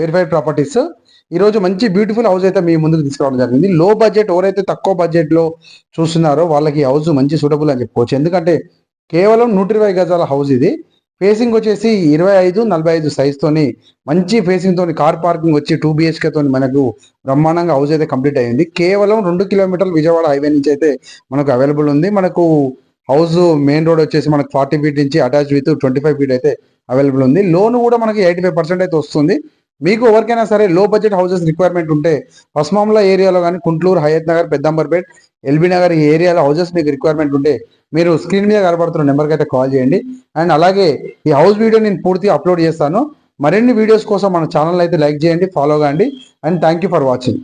Verified properties ఈ రోజు మంచి బ్యూటిఫుల్ హౌస్ అయితే మీ ముందుకు తీసుకురావడం జరిగింది. లో బడ్జెట్ ఎవరైతే తక్కువ బడ్జెట్లో చూస్తున్నారో వాళ్ళకి ఈ హౌస్ మంచి సూటబుల్ అని చెప్పుకోవచ్చు. ఎందుకంటే కేవలం నూట ఇరవై గజాల హౌస్ ఇది. ఫేసింగ్ వచ్చేసి ఇరవై ఐదు నలభై ఐదు సైజ్తోని మంచి ఫేసింగ్ తోని కార్ పార్కింగ్ వచ్చి టూ బిహెచ్కేతో తోని మనకు బ్రహ్మాండంగా హౌస్ అయితే కంప్లీట్ అయ్యింది. కేవలం రెండు కిలోమీటర్లు విజయవాడ హైవే నుంచి అయితే మనకు అవైలబుల్ ఉంది. మనకు హౌస్ మెయిన్ రోడ్ వచ్చేసి మనకు ఫార్టీ ఫీట్ నుంచి attach with twenty five feet అయితే అవైలబుల్ ఉంది. లోన్ కూడా మనకి ఎయిటీ ఫైవ్ పర్సెంట్ అయితే వస్తుంది. మీకు ఎవరికైనా సరే లో బడ్జెట్ హౌసెస్ రిక్వైర్మెంట్ ఉంటే పస్మాముల ఏరియాలో కానీ కుంట్లూరు హయత్ నగర్ పెద్దంబర్పేట్ ఎల్బీ నగర్ ఈ ఏరియాలో హౌసెస్ మీకు రిక్వైర్మెంట్ ఉంటే మీరు స్క్రీన్ మీద కనబడుతున్న నెంబర్కి అయితే కాల్ చేయండి. అండ్ అలాగే ఈ హౌస్ వీడియో నేను పూర్తిగా అప్లోడ్ చేస్తాను. మరిన్ని వీడియోస్ కోసం మన ఛానల్ అయితే లైక్ చేయండి ఫాలో కాండి. And thank you for watching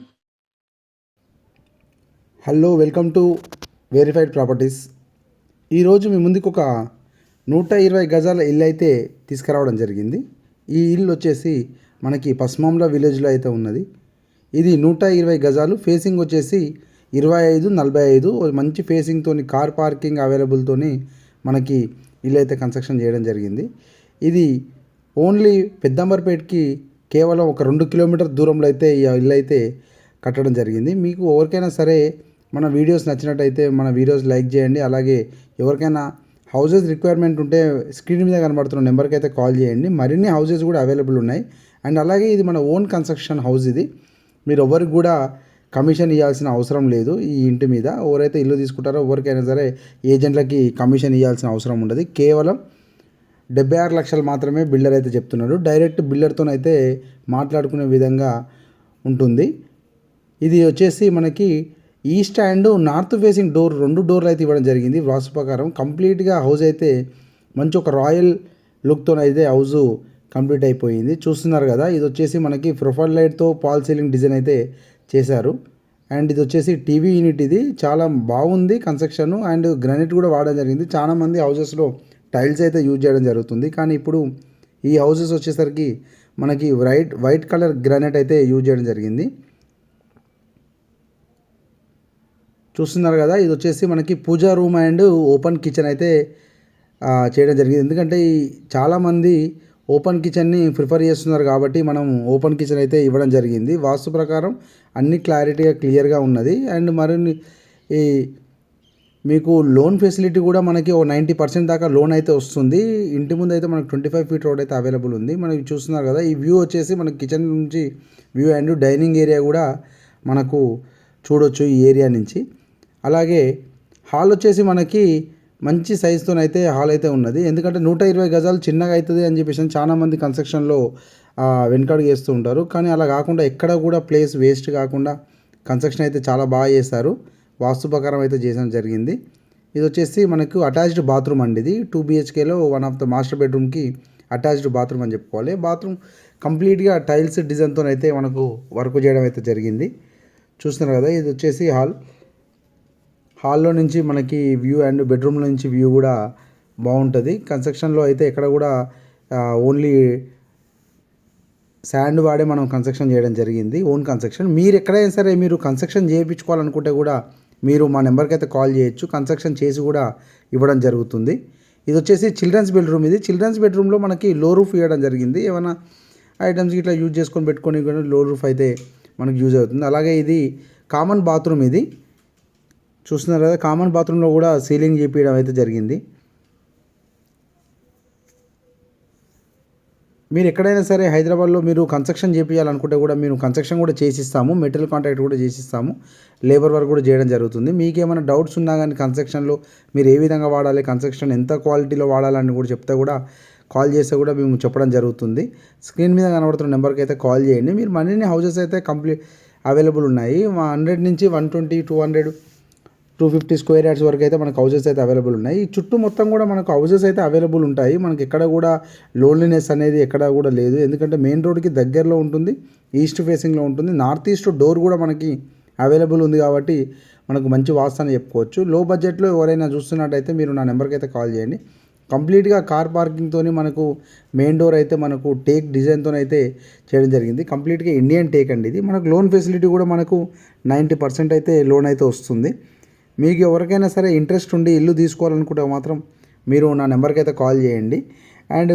hello welcome to verified properties ఈరోజు మీ ముందుకు ఒక నూట ఇరవై గజాల ఇల్లు అయితే తీసుకురావడం జరిగింది. ఈ ఇల్లు వచ్చేసి మనకి పస్మాంల విలేజ్లో అయితే ఉన్నది. ఇది నూట ఇరవై గజాలు. ఫేసింగ్ వచ్చేసి ఇరవై ఐదు నలభై ఐదు. మంచి ఫేసింగ్తో కార్ పార్కింగ్ అవైలబుల్తోని మనకి ఇల్లు అయితే కన్స్ట్రక్షన్ చేయడం జరిగింది. ఇది ఓన్లీ పెద్దంబర్పేట్కి కేవలం ఒక రెండు కిలోమీటర్ దూరంలో అయితే ఈ ఇల్లు అయితే కట్టడం జరిగింది. మీకు ఎవరికైనా సరే మన వీడియోస్ నచ్చినట్టయితే మన వీడియోస్ లైక్ చేయండి. అలాగే ఎవరికైనా హౌసెస్ రిక్వైర్మెంట్ ఉంటే స్క్రీన్ మీద కనబడుతున్న నెంబర్కి అయితే కాల్ చేయండి. మరిన్ని హౌసెస్ కూడా అవైలబుల్ ఉన్నాయి. అండ్ అలాగే ఇది మన ఓన్ కన్స్ట్రక్షన్ హౌస్ ఇది. మీరు ఎవరికి కూడా కమిషన్ ఇవ్వాల్సిన అవసరం లేదు ఈ ఇంటి మీద. ఎవరైతే ఇల్లు తీసుకుంటారో ఎవరికైనా సరే ఏజెంట్లకి కమిషన్ ఇవ్వాల్సిన అవసరం ఉండదు. కేవలం డెబ్బై ఆరు లక్షలు మాత్రమే బిల్డర్ అయితే చెప్తున్నాడు డైరెక్ట్ బిల్డర్తోనైతే మాట్లాడుకునే విధంగా ఉంటుంది. ఇది వచ్చేసి మనకి east and north facing door రెండు డోర్లు అయితే ఇవ్వడం జరిగింది. వాస్తు ప్రకారం కంప్లీట్గా హౌస్ అయితే మంచి ఒక రాయల్ లుక్తో అయితే హౌస్ కంప్లీట్ అయిపోయింది. చూస్తున్నారు కదా ఇది వచ్చేసి మనకి ప్రొఫైల్ లైట్తో పాల్ సీలింగ్ డిజైన్ అయితే చేశారు. అండ్ ఇది వచ్చేసి టీవీ యూనిట్ ఇది. చాలా బాగుంది కన్స్ట్రక్షన్ అండ్ గ్రానైట్ కూడా వాడడం జరిగింది. చాలా మంది హౌసెస్లో టైల్స్ అయితే యూజ్ చేయడం జరుగుతుంది. కానీ ఇప్పుడు ఈ హౌసెస్ వచ్చేసరికి మనకి వైట్ వైట్ కలర్ గ్రానైట్ అయితే యూజ్ చేయడం జరిగింది. చూస్తున్నారు కదా ఇది వచ్చేసి మనకి pooja room and open kitchen అయితే చేయడం జరిగింది. ఎందుకంటే ఈ చాలామంది ఓపెన్ కిచెన్ని ప్రిఫర్ చేస్తున్నారు కాబట్టి మనం ఓపెన్ కిచెన్ అయితే ఇవ్వడం జరిగింది. వాస్తు ప్రకారం అన్ని క్లారిటీగా క్లియర్గా ఉన్నది. అండ్ మరిన్ని ఈ మీకు లోన్ ఫెసిలిటీ కూడా మనకి ఓ నైంటీ పర్సెంట్ దాకా లోన్ అయితే వస్తుంది. ఇంటి ముందు అయితే మనకు ట్వంటీ ఫైవ్ ఫీట్ రోడ్ అయితే అవైలబుల్ ఉంది. మనకి చూస్తున్నారు కదా ఈ వ్యూ వచ్చేసి మనకి కిచెన్ నుంచి వ్యూ అండ్ డైనింగ్ ఏరియా కూడా మనకు చూడొచ్చు ఈ ఏరియా నుంచి. అలాగే హాల్ వచ్చేసి మనకి మంచి సైజుతోనైతే హాల్ అయితే ఉన్నది. ఎందుకంటే నూట ఇరవై గజాలు చిన్నగా అవుతుంది అని చెప్పేసి చాలామంది కన్స్ట్రక్షన్లో వెనకడుగు చేస్తూ ఉంటారు. కానీ అలా కాకుండా ఎక్కడ కూడా ప్లేస్ వేస్ట్ కాకుండా కన్స్ట్రక్షన్ అయితే చాలా బాగా చేస్తారు వాస్తు ప్రకారం అయితే చేయడం జరిగింది. ఇది వచ్చేసి మనకు అటాచ్డ్ బాత్రూమ్ అండి ఇది. టూ బిహెచ్కేలో వన్ ఆఫ్ ద మాస్టర్ బెడ్రూమ్కి అటాచ్డ్ బాత్రూమ్ అని చెప్పుకోవాలి. బాత్రూమ్ కంప్లీట్గా టైల్స్ డిజైన్తో అయితే మనకు వర్క్ చేయడం అయితే జరిగింది. చూస్తున్నారు కదా ఇది వచ్చేసి హాల్. హాల్లో నుంచి మనకి వ్యూ అండ్ బెడ్రూమ్లో నుంచి వ్యూ కూడా బాగుంటుంది. కన్స్ట్రక్షన్లో అయితే ఎక్కడ కూడా ఓన్లీ శాండ్ వాడే మనం కన్స్ట్రక్షన్ చేయడం జరిగింది. Own construction. మీరు ఎక్కడైనా సరే మీరు కన్స్ట్రక్షన్ చేయించుకోవాలనుకుంటే కూడా మీరు మా నెంబర్కి అయితే కాల్ చేయొచ్చు. కన్స్ట్రక్షన్ చేసి కూడా ఇవ్వడం జరుగుతుంది. ఇది వచ్చేసి చిల్డ్రన్స్ బెడ్రూమ్ ఇది. చిల్డ్రన్స్ బెడ్రూమ్లో మనకి లో రూఫ్ ఇవ్వడం జరిగింది. ఏమైనా ఐటమ్స్ ఇట్లా యూజ్ చేసుకొని పెట్టుకొని కూడా లో రూఫ్ అయితే మనకు యూజ్ అవుతుంది. అలాగే ఇది కామన్ బాత్రూమ్ ఇది. చూస్తున్నారు కదా కామన్ బాత్రూంలో కూడా సీలింగ్ చేపించడం అయితే జరిగింది. మీరు ఎక్కడైనా సరే హైదరాబాద్లో మీరు కన్స్ట్రక్షన్ చేపించాలనుకుంటే కూడా మేము కన్స్ట్రక్షన్ కూడా చేసిస్తాము మెటీరియల్ కాంట్రాక్ట్ కూడా చేసిస్తాము లేబర్ వర్క్ కూడా చేయడం జరుగుతుంది. మీకు ఏమైనా డౌట్స్ ఉన్నా కానీ కన్స్ట్రక్షన్లో మీరు ఏ విధంగా వాడాలి కన్స్ట్రక్షన్ ఎంత క్వాలిటీలో వాడాలని కూడా చెప్తే కూడా కాల్ చేస్తే కూడా మేము చెప్పడం జరుగుతుంది. స్క్రీన్ మీద కనబడుతున్న నెంబర్కి అయితే కాల్ చేయండి. మీరు మరిన్ని హౌసెస్ అయితే కంప్లీట్ అవైలబుల్ ఉన్నాయి. హండ్రెడ్ నుంచి one twenty two hundred two fifty square yards వరకు అయితే మనకు హౌసెస్ అయితే అవైలబుల్ ఉన్నాయి. ఈ చుట్టూ మొత్తం కూడా మనకు హౌసెస్ అయితే అవైలబుల్ ఉంటాయి. మనకి ఎక్కడ కూడా లోన్లీనెస్ అనేది ఎక్కడ కూడా లేదు. ఎందుకంటే మెయిన్ రోడ్కి దగ్గరలో ఉంటుంది ఈస్ట్ ఫేసింగ్లో ఉంటుంది. నార్త్ ఈస్ట్ డోర్ కూడా మనకి అవైలబుల్ ఉంది కాబట్టి మనకు మంచి వాసన చెప్పుకోవచ్చు. లో బడ్జెట్లో ఎవరైనా చూస్తున్నట్టయితే మీరు నా నెంబర్కి అయితే కాల్ చేయండి. కంప్లీట్గా కార్ పార్కింగ్తో మనకు మెయిన్ డోర్ అయితే మనకు టేక్ డిజైన్తో అయితే చేయడం జరిగింది. కంప్లీట్గా ఇండియన్ టేక్ అండి ఇది. మనకు లోన్ ఫెసిలిటీ కూడా మనకు నైంటీ పర్సెంట్ అయితే లోన్ అయితే వస్తుంది. మీకు ఎవరికైనా సరే ఇంట్రెస్ట్ ఉండి ఇల్లు తీసుకోవాలనుకుంటే మాత్రం మీరు నా నెంబర్కి అయితే కాల్ చేయండి. అండ్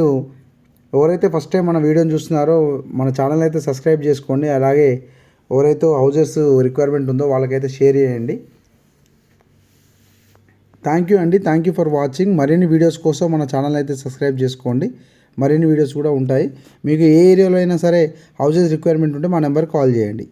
ఎవరైతే ఫస్ట్ టైం మన వీడియోని చూస్తున్నారో మన ఛానల్ అయితే సబ్స్క్రైబ్ చేసుకోండి. అలాగే ఎవరైతే హౌజెస్ రిక్వైర్మెంట్ ఉందో వాళ్ళకైతే షేర్ చేయండి. థ్యాంక్ యూ అండి. Thank you for watching. మరిన్ని వీడియోస్ కోసం మన ఛానల్ అయితే సబ్స్క్రైబ్ చేసుకోండి. మరిన్ని వీడియోస్ కూడా ఉంటాయి. మీకు ఏ ఏరియాలో అయినా సరే హౌజెస్ రిక్వైర్మెంట్ ఉంటే మా నెంబర్కి కాల్ చేయండి.